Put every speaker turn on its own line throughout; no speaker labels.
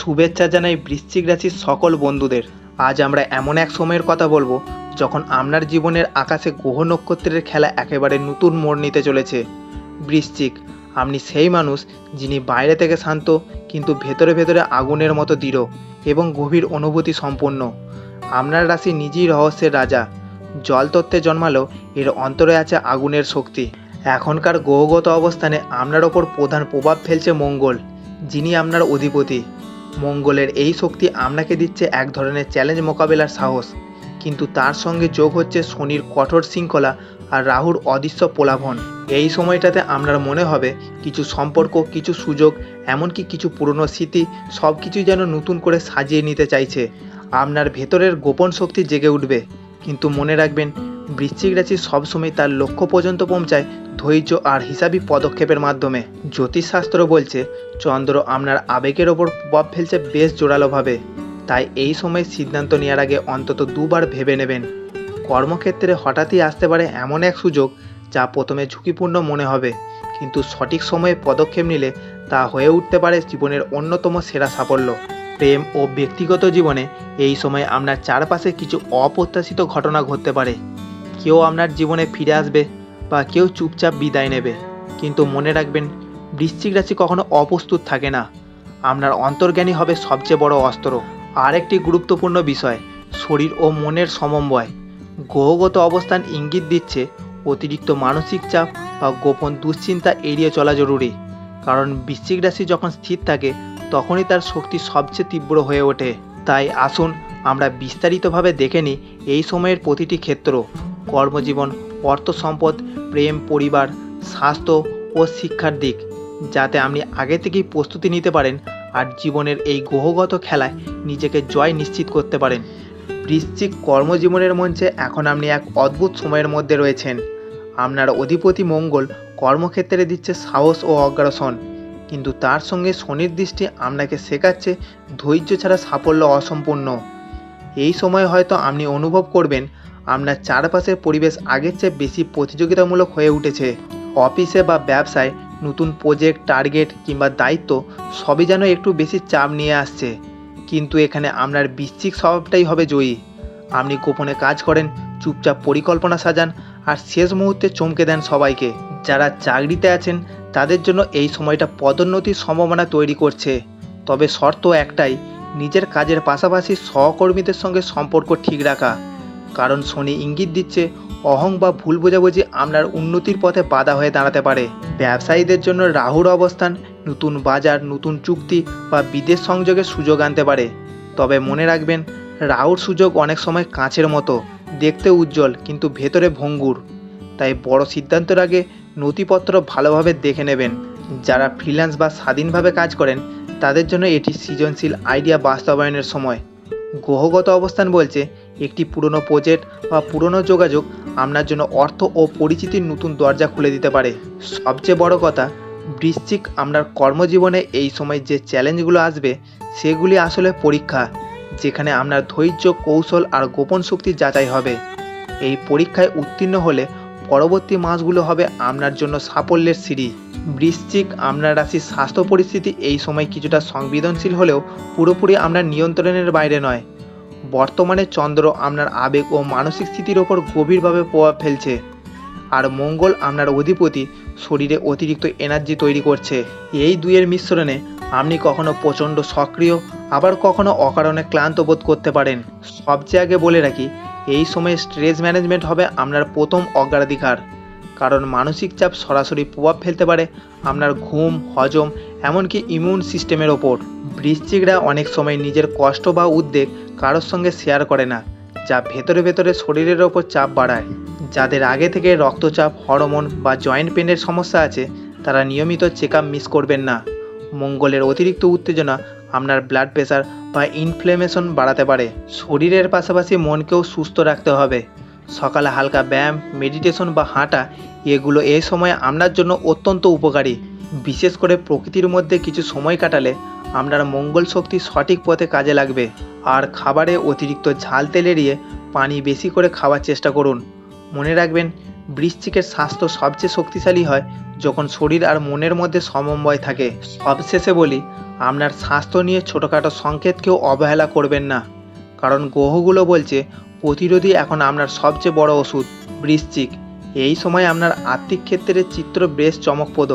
শুভেচ্ছা জানাই বৃশ্চিক রাশির সকল বন্ধুদের। আজ আমরা এমন এক সময়ের কথা বলব, যখন আপনার জীবনের আকাশে গ্রহ নক্ষত্রের খেলা একেবারে নতুন মোড় নিতে চলেছে। বৃশ্চিক, আপনি সেই মানুষ যিনি বাইরে থেকে শান্ত, কিন্তু ভেতরে ভেতরে আগুনের মতো দৃঢ় এবং গভীর অনুভূতি সম্পন্ন। আপনার রাশি নিজেই রহস্যের রাজা। জল তত্ত্বে জন্মালো এর অন্তরে আছে আগুনের শক্তি। এখনকার গ্রহগত অবস্থানে আপনার ওপর প্রধান প্রভাব ফেলছে মঙ্গল, যিনি আপনার অধিপতি। মঙ্গলের এই শক্তি আপনাকে দিচ্ছে এক ধরনের চ্যালেঞ্জ মোকাবেলার সাহস। কিন্তু তার সঙ্গে যোগ হচ্ছে শনির কঠোর শৃঙ্খলা আর রাহুর অদৃশ্য পোলাভন এই সময়টাতে আপনার মনে হবে, কিছু সম্পর্ক, কিছু সুযোগ, এমনকি কিছু পুরনো স্মৃতি সব কিছুই যেন নতুন করে সাজিয়ে নিতে চাইছে। আপনার ভেতরের গোপন শক্তি জেগে উঠবে। কিন্তু মনে রাখবেন, বৃশ্চিক রাশি সবসময় তার লক্ষ্য পর্যন্ত পৌঁছায় ধৈর্য আর হিসাবি পদক্ষেপের মাধ্যমে। জ্যোতিষশাস্ত্র বলছে, চন্দ্র আপনার আবেগের ওপর প্রভাব ফেলছে বেশ জোরালোভাবে। তাই এই সময় সিদ্ধান্ত নেওয়ার আগে অন্তত দুবার ভেবে নেবেন। কর্মক্ষেত্রে হঠাৎই আসতে পারে এমন এক সুযোগ যা প্রথমে ঝুঁকিপূর্ণ মনে হবে, কিন্তু সঠিক সময়ে পদক্ষেপ নিলে তা হয়ে উঠতে পারে জীবনের অন্যতম সেরা সাফল্য। প্রেম ও ব্যক্তিগত জীবনে এই সময় আপনার চারপাশে কিছু অপ্রত্যাশিত ঘটনা ঘটতে পারে। কেউ আপনার জীবনে ফিরে আসবে বা কেউ চুপচাপ বিদায় নেবে। কিন্তু মনে রাখবেন, বৃশ্চিক রাশি কখনো অপ্রস্তুত থাকে না। আপনার অন্তর্জ্ঞানী হবে সবচেয়ে বড় অস্ত্র। আরেকটি গুরুত্বপূর্ণ বিষয়, শরীর ও মনের সমন্বয়। গ্রহগত অবস্থান ইঙ্গিত দিচ্ছে অতিরিক্ত মানসিক চাপ বা গোপন দুশ্চিন্তা এড়িয়ে চলা জরুরি। কারণ বৃশ্চিক রাশি যখন স্থির থাকে তখনই তার শক্তি সবচেয়ে তীব্র হয়ে ওঠে। তাই আসুন, আমরা বিস্তারিতভাবে দেখে নিই এই সময়ের প্রতিটি ক্ষেত্র। কর্মজীবন অর্থ সম্পদ প্রেম, পরিবার, স্বাস্থ্য ও শিক্ষার দিক। যাতে আপনি আগে থেকেই প্রস্তুতি নিতে পারেন আর জীবনের এই গ্রহগত খেলায় নিজেকে জয় নিশ্চিত করতে পারেন। বৃশ্চিক কর্মজীবনের মঞ্চে এখন আপনি এক অদ্ভুত সময়ের মধ্যে রয়েছেন। আপনার অধিপতি মঙ্গল কর্মক্ষেত্রে দিচ্ছে সাহস ও অগ্রাসন। কিন্তু তার সঙ্গে শনির দৃষ্টি আপনাকে শেখাচ্ছে ধৈর্য ছাড়া সাফল্য অসম্পূর্ণ। এই সময় হয়তো আপনি অনুভব করবেন, আপনার চারপাশের পরিবেশ আগের চেয়ে বেশি প্রতিযোগিতামূলক হয়ে উঠেছে। অফিসে বা ব্যবসায় নতুন প্রজেক্ট, টার্গেট কিংবা দায়িত্ব সবই যেন একটু বেশি চাপ নিয়ে আসছে। কিন্তু এখানে আপনার বৃশ্চিক স্বভাবটাই হবে জয়ী। আপনি গোপনে কাজ করেন, চুপচাপ পরিকল্পনা সাজান আর শেষ মুহূর্তে চমকে দেন সবাইকে। যারা চাকরিতে আছেন, তাদের জন্য এই সময়টা পদোন্নতির সম্ভাবনা তৈরি করছে। তবে শর্ত একটাই, নিজের কাজের পাশাপাশি সহকর্মীদের সঙ্গে সম্পর্ক ঠিক রাখা। কারণ শনি ইঙ্গিত দিচ্ছে, অহং বা ভুল বোঝাবুঝি আপনার উন্নতির পথে বাধা হয়ে দাঁড়াতে পারে। ব্যবসায়ীদের জন্য রাহুর অবস্থান, নতুন বাজার, নতুন চুক্তি বা বিদেশ সংযোগের সুযোগ আনতে পারে। তবে মনে রাখবেন, রাহুর সুযোগ অনেক সময় কাঁচের মতো। দেখতে উজ্জ্বল, কিন্তু ভেতরে ভঙ্গুর। তাই বড় সিদ্ধান্তের আগে নথিপত্র ভালোভাবে দেখে নেবেন। যারা ফ্রিল্যান্স বা স্বাধীনভাবে কাজ করেন, তাদের জন্য এটি সৃজনশীল আইডিয়া বাস্তবায়নের সময়। গ্রহগত অবস্থান বলছে, একটি পুরনো প্রজেক্ট বা পুরনো যোগাযোগ আপনার জন্য অর্থ ও পরিচিতির নতুন দরজা খুলে দিতে পারে। সবচেয়ে বড় কথা, বৃশ্চিক আপনার কর্মজীবনে এই সময় যে চ্যালেঞ্জগুলো আসবে, সেগুলি আসলে পরীক্ষা। যেখানে আপনার ধৈর্য, কৌশল আর গোপন শক্তি যাচাই হবে। এই পরীক্ষায় উত্তীর্ণ হলে পরবর্তী মাসগুলো হবে আপনার জন্য সাফল্যের সিঁড়ি। বৃশ্চিক আপনার রাশির স্বাস্থ্য পরিস্থিতি এই সময় কিছুটা সংবেদনশীল হলেও পুরোপুরি আপনার নিয়ন্ত্রণের বাইরে নয়। বর্তমানে চন্দ্র আপনার আবেগ ও মানসিক স্থিতির ওপর গভীরভাবে প্রভাব ফেলছে আর মঙ্গল আপনার অধিপতি শরীরে অতিরিক্ত এনার্জি তৈরি করছে। এই দুইয়ের মিশ্রণে আপনি কখনো প্রচণ্ড সক্রিয়, আবার কখনো অকারণে ক্লান্ত বোধ করতে পারেন। সবচেয়ে আগে বলে রাখি, এই সময়ে স্ট্রেস ম্যানেজমেন্ট হবে আপনার প্রথম অগ্রাধিকার। কারণ মানসিক চাপ সরাসরি প্রভাব ফেলতে পারে আপনার ঘুম, হজম, এমনকি ইমিউন সিস্টেমের ওপর। বৃশ্চিকরা অনেক সময় নিজের কষ্ট বা উদ্বেগ কারোর সঙ্গে শেয়ার করে না, যা ভেতরে ভেতরে শরীরের ওপর চাপ বাড়ায়। যাদের আগে থেকে রক্তচাপ, হরমোন বা জয়েন্ট পেনের সমস্যা আছে, তারা নিয়মিত চেক মিস করবেন না। মঙ্গলের অতিরিক্ত উত্তেজনা, আপনার ব্লাড প্রেশার বা ইনফ্লেমেশন বাড়াতে পারে। শরীরের পাশাপাশি মনকেও সুস্থ রাখতে হবে। সকালে হালকা ব্যায়াম মেডিটেশন বা হাঁটা, এগুলো এই সময় আপনার জন্য অত্যন্ত উপকারী। বিশেষ করে প্রকৃতির মধ্যে কিছু সময় কাটালে আপনার মঙ্গল শক্তি সঠিক পথে কাজে লাগবে। আর খাবারে অতিরিক্ত ঝাল তেল এড়িয়ে পানি বেশি করে খাওয়ার চেষ্টা করুন। মনে রাখবেন বৃশ্চিকের স্বাস্থ্য সবচেয়ে শক্তিশালী হয় যখন শরীর আর মনের মধ্যে সমন্বয় থাকে। সবশেষে বলি, আপনার স্বাস্থ্য নিয়ে ছোটোখাটো সংকেতকেও অবহেলা করবেন না। কারণ গ্রহগুলো বলছে প্রতিরোধী এখন আপনার সবচেয়ে বড় ওষুধ, বৃশ্চিক। এই সময় আপনার আর্থিক ক্ষেত্রে চিত্র বেশ চমকপ্রদ।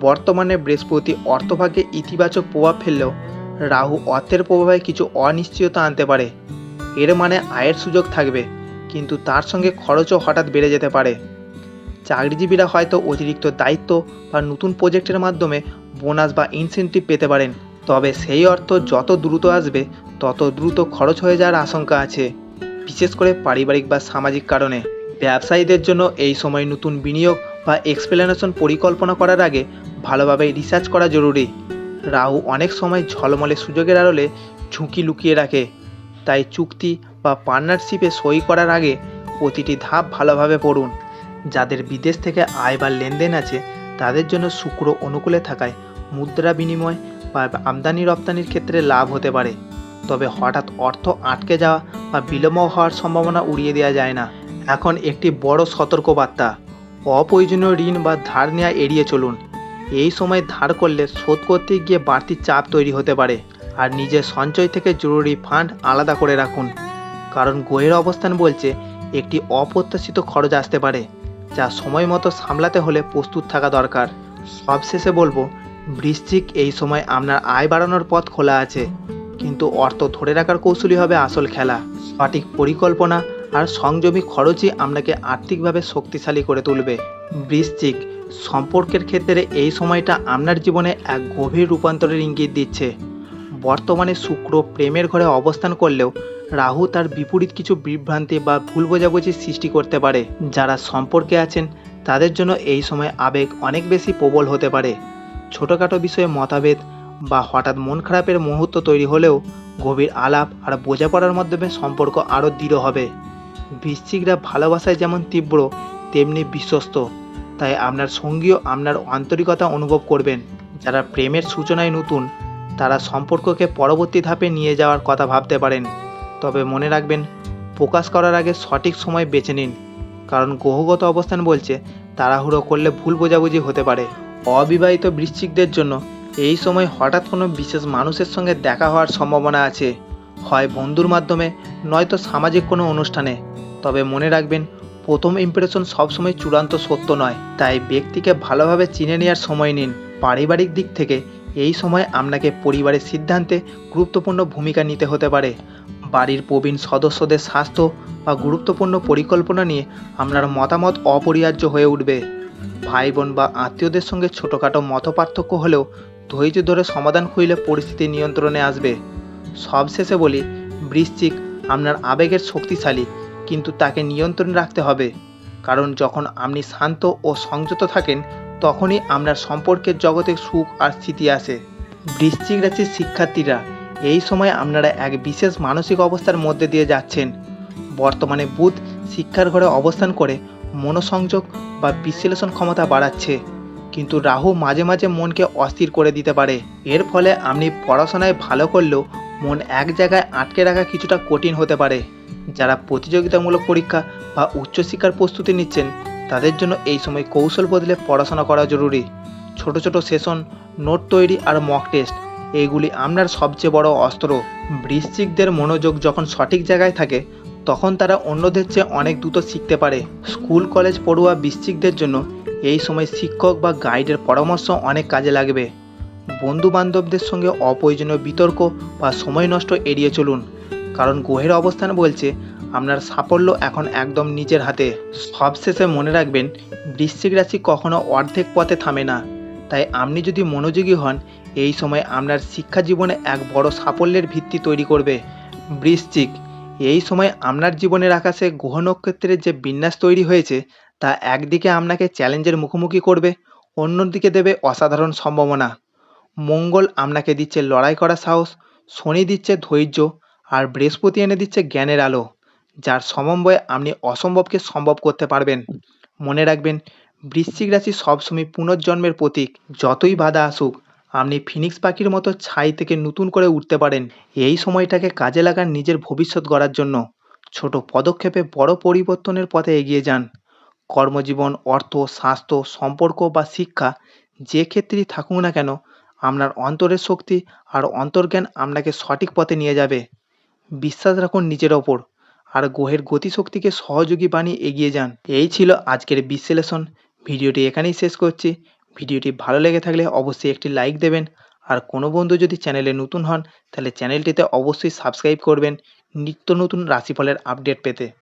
বর্তমানে বৃহস্পতি অর্থভাগ্যে ইতিবাচক প্রভাব ফেললেও রাহু অর্থের প্রভাবে কিছু অনিশ্চয়তা আনতে পারে। এর মানে আয়ের সুযোগ থাকবে। কিন্তু তার সঙ্গে খরচও হঠাৎ বেড়ে যেতে পারে। চাকরিজীবীরা হয়তো অতিরিক্ত দায়িত্ব বা নতুন প্রজেক্টের মাধ্যমে বোনাস বা ইনসেন্টিভ পেতে পারেন, তবে সেই অর্থ যত দ্রুত আসবে, তত দ্রুত খরচ হয়ে যাওয়ার আশঙ্কা আছে, বিশেষ করে পারিবারিক বা সামাজিক কারণে। ব্যবসায়ীদের জন্য এই সময় নতুন বিনিয়োগ বা এক্সপ্লেনেশন পরিকল্পনা করার আগে ভালোভাবে রিসার্চ করা জরুরি। রাহু অনেক সময় ঝলমলে সুযোগের আড়লে ঝুঁকি লুকিয়ে রাখে, তাই চুক্তি বা পার্টনারশিপে সই করার আগে প্রতিটি ধাপ ভালোভাবে পড়ুন। যাদের বিদেশ থেকে আয় বা লেনদেন আছে, তাদের জন্য শুক্র অনুকূলে থাকায় মুদ্রা বিনিময় বা আমদানি রপ্তানির ক্ষেত্রে লাভ হতে পারে। তবে হঠাৎ অর্থ আটকে যাওয়া বা বিলম্ব হওয়ার সম্ভাবনা উড়িয়ে দেওয়া যায় না। এখন একটি বড় সতর্কবার্তা, অপ্রয়োজনীয় ঋণ বা ধার নেওয়া এড়িয়ে চলুন। এই সময় ধার করলে শোধ করতে গিয়ে বাড়তি চাপ তৈরি হতে পারে। আর নিজের সঞ্চয় থেকে জরুরি ফান্ড আলাদা করে রাখুন। কারণ গোয়ের অবস্থান বলছে একটি অপ্রত্যাশিত খরচ আসতে পারে, যা সময় মতো সামলাতে হলে প্রস্তুত থাকা দরকার। সবশেষে বলব, বৃশ্চিক এই সময় আপনার আয় বাড়ানোর পথ খোলা আছে, কিন্তু অর্থ ধরে রাখার কৌশলই হবে আসল খেলা। সঠিক পরিকল্পনা আর সংযমী খরচই আপনাকে আর্থিকভাবে শক্তিশালী করে তুলবে। বৃশ্চিক, সম্পর্কের ক্ষেত্রে এই সময়টা আপনার জীবনে এক গভীর রূপান্তরের ইঙ্গিত দিচ্ছে। বর্তমানে শুক্র প্রেমের ঘরে অবস্থান করলেও রাহু তার বিপরীত কিছু বিভ্রান্তি বা ভুল বোঝাবুঝির সৃষ্টি করতে পারে। যারা সম্পর্কে আছেন, তাদের জন্য এই সময় আবেগ অনেক বেশি প্রবল হতে পারে। ছোটোখাটো বিষয়ে মতভেদ বা হঠাৎ মন খারাপের মুহূর্ত তৈরি হলেও গভীর আলাপ আর বোঝাপড়ার মাধ্যমে সম্পর্ক আরও দৃঢ় হবে। বৃশ্চিকরা ভালোবাসায় যেমন তীব্র, তেমনি বিশ্বস্ত। তাই আপনার সঙ্গীও আপনার আন্তরিকতা অনুভব করবেন। যারা প্রেমের সূচনায় নতুন তারা সম্পর্ককে পরবর্তী ধাপে নিয়ে যাওয়ার কথা ভাবতে পারেন। তবে মনে রাখবেন, প্রকাশ করার আগে সঠিক সময় বেছে নিন। কারণ গ্রহগত অবস্থান বলছে, তাড়াহুড়ো করলে ভুল বোঝাবুঝি হতে পারে। অবিবাহিত বৃশ্চিকদের জন্য এই সময় হঠাৎ কোনো বিশেষ মানুষের সঙ্গে দেখা হওয়ার সম্ভাবনা আছে। হয় বন্ধুর মাধ্যমে, নয়তো সামাজিক কোনো অনুষ্ঠানে। তবে মনে রাখবেন, প্রথম ইমপ্রেশন সবসময় চূড়ান্ত সত্য নয়। তাই ব্যক্তিকে ভালোভাবে চিনে নেওয়ার সময় নিন। পারিবারিক দিক থেকে এই সময় আপনাকে পরিবারের সিদ্ধান্তে গুরুত্বপূর্ণ ভূমিকা নিতে হতে পারে। বাড়ির প্রবীণ সদস্যদের স্বাস্থ্য বা গুরুত্বপূর্ণ পরিকল্পনা নিয়ে আপনার মতামত অপরিহার্য হয়ে উঠবে। ভাই বোন বা আত্মীয়দের সঙ্গে ছোটোখাটো মতপার্থক্য হলেও ধৈর্য ধরে সমাধান খুঁজলে পরিস্থিতি নিয়ন্ত্রণে আসবে। সবশেষে বলি, বৃশ্চিক আপনার আবেগের শক্তিশালী, কিন্তু তাকে নিয়ন্ত্রণ রাখতে হবে। কারণ যখন আপনি শান্ত ও সংযত থাকেন তখনই আপনার সম্পর্কের জগতে সুখ আর স্থিতি আসে বৃশ্চিক রাশির শিক্ষার্থীরা, এই সময় আপনারা এক বিশেষ মানসিক অবস্থার মধ্যে দিয়ে যাচ্ছেন। বর্তমানে বুধ শিক্ষার ঘরে অবস্থান করে মনোসংযোগ বা বিশ্লেষণ ক্ষমতা বাড়াচ্ছে। কিন্তু রাহু মাঝে মাঝে মনকে অস্থির করে দিতে পারে। এর ফলে আপনি পড়াশোনায় ভালো করলেও মন এক জায়গায় আটকে রাখা কিছুটা কঠিন হতে পারে। যারা প্রতিযোগিতামূলক পরীক্ষা বা উচ্চশিক্ষার প্রস্তুতি নিচ্ছেন তাদের জন্য এই সময় কৌশল বদলে পড়াশোনা করা জরুরি। ছোট ছোট সেশন, নোট তৈরি আর মক টেস্ট এইগুলি আপনার সবচেয়ে বড় অস্ত্র। বৃশ্চিকদের মনোযোগ যখন সঠিক জায়গায় থাকে, তখন তারা অন্যদের চেয়ে অনেক দ্রুত শিখতে পারে। স্কুল, কলেজ পড়ুয়া বৃশ্চিকদের জন্য এই সময় শিক্ষক বা গাইডের পরামর্শ অনেক কাজে লাগবে। বন্ধু বান্ধবদের সঙ্গে অপ্রয়োজনীয় বিতর্ক বা সময় নষ্ট এড়িয়ে চলুন, কারণ গ্রহের অবস্থান বলছে আপনার সাফল্য এখন একদম নিজের হাতে। সবশেষে মনে রাখবেন, বৃশ্চিক রাশি কখনো অর্ধেক পথে থামে না। তাই আপনি যদি মনোযোগী হন, এই সময় আপনার শিক্ষা জীবনে এক বড় সাফল্যের ভিত্তি তৈরি করবে। বৃশ্চিক, এই সময় আপনার জীবনের আকাশে গ্রহ নক্ষত্রের যে বিন্যাস তৈরি হয়েছে, তা একদিকে আপনাকে চ্যালেঞ্জের মুখোমুখি করবে, অন্যদিকে দেবে অসাধারণ সম্ভাবনা। মঙ্গল আপনাকে দিচ্ছে লড়াই করার সাহস, শনি দিচ্ছে ধৈর্য, আর বৃহস্পতি এনে দিচ্ছে জ্ঞানের আলো। যার সমন্বয়ে আপনি অসম্ভবকে সম্ভব করতে পারবেন। মনে রাখবেন, বৃশ্চিক রাশি সবসময় পুনর্জন্মের প্রতীক। যতই বাধা আসুক, আপনি ফিনিক্স পাখির মতো ছাই থেকে নতুন করে উঠতে পারেন। এই সময়টাকে কাজে লাগান নিজের ভবিষ্যৎ গড়ার জন্য। ছোট পদক্ষেপে বড় পরিবর্তনের পথে এগিয়ে যান। কর্মজীবন, অর্থ, স্বাস্থ্য, সম্পর্ক বা শিক্ষা যে ক্ষেত্রেই থাকুক না কেন, আপনার অন্তরের শক্তি আর অন্তর্জ্ঞান আপনাকে সঠিক পথে নিয়ে যাবে। বিশ্বাস রাখুন নিজের ওপর। আর গ্রহের গতিশক্তিকে সহযোগী বানিয়ে এগিয়ে যান। এই ছিল আজকের বিশ্লেষণ। ভিডিওটি এখানেই শেষ করছি। ভিডিওটি ভালো লেগে থাকলে অবশ্যই একটি লাইক দেবেন। আর কোনো বন্ধু যদি চ্যানেলে নতুন হন, তাহলে চ্যানেলটিতে অবশ্যই সাবস্ক্রাইব করবেন। নিত্য নতুন রাশিফলের আপডেট পেতে।